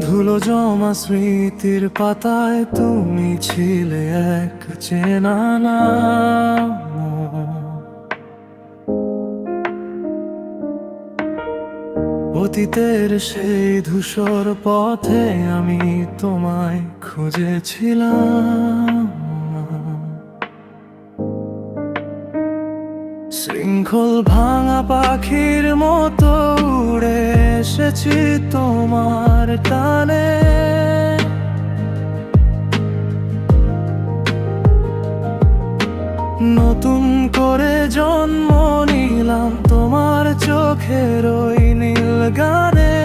ধুলো জমা স্মৃতির পাতায় তুমি ছিলে এক চেনা নাম। অতীতের সেই ধূসর পথে আমি তোমায় খুঁজেছিলাম শৃঙ্খল ভাঙা পাখির মতো এসেছি তোমার টানে। নতুন করে জন্ম নিলাম তোমার চোখের ওই নীল গানে।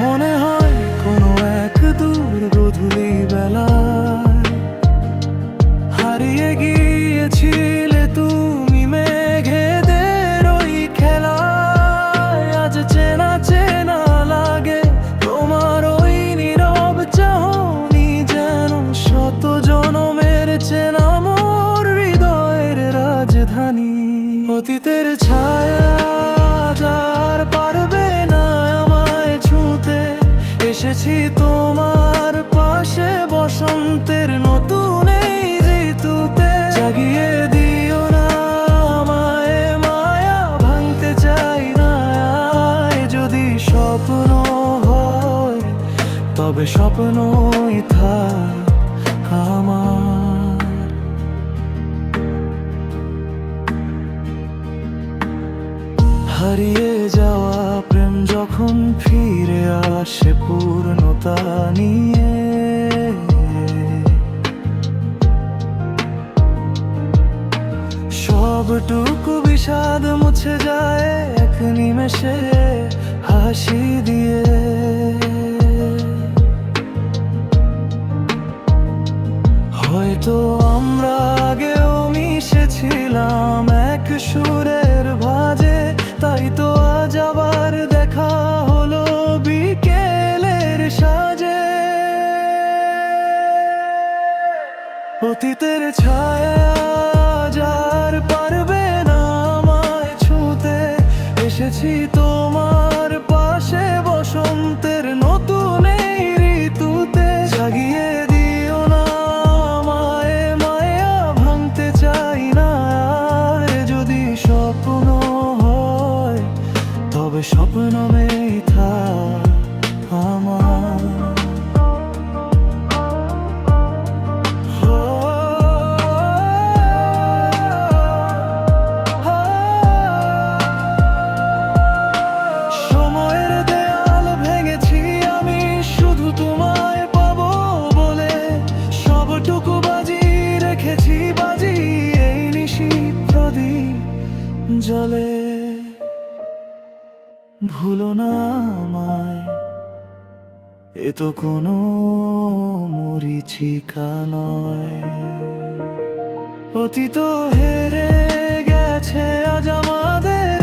মনে হয় কোনো এক দূর গধূলি বেলায় রাজধানী। অতীতের ছায়া পারবে না আমায় ছুঁতে, এসেছি তোমার পাশে বসন্তের নতুন এই ঋতুতে। জাগিয়ে দিও না আমায়, মায়া ভাঙতে চাই না যদি স্বপ্ন হয়, তবে স্বপ্নই থাক আমার। হারিয়ে যাওয়া প্রেম যখন ফিরে আসে পূর্ণতা নিয়ে। সবটুকু বিষাদ মুছে যায় এক নিমেষে হাসি দিয়ে। হয়তো আমরা আগেও মিশেছিলাম এক সুরের অতীতের ছায়া যার পারবে না আমায় ছুঁতে, এসেছি তোমার পাশে বসন্তের নতুন ঋতুতে। জাগিয়ে দিও না আমায়, মায়া ভাঙতে চাই না যদি স্বপ্ন হয়, তবে স্বপ্ন মেথা আমার। জলে ভুলো না আমায়। এ তো কোনো মরিচিকা নয়। অতীত হেরে গেছে আজ আমাদের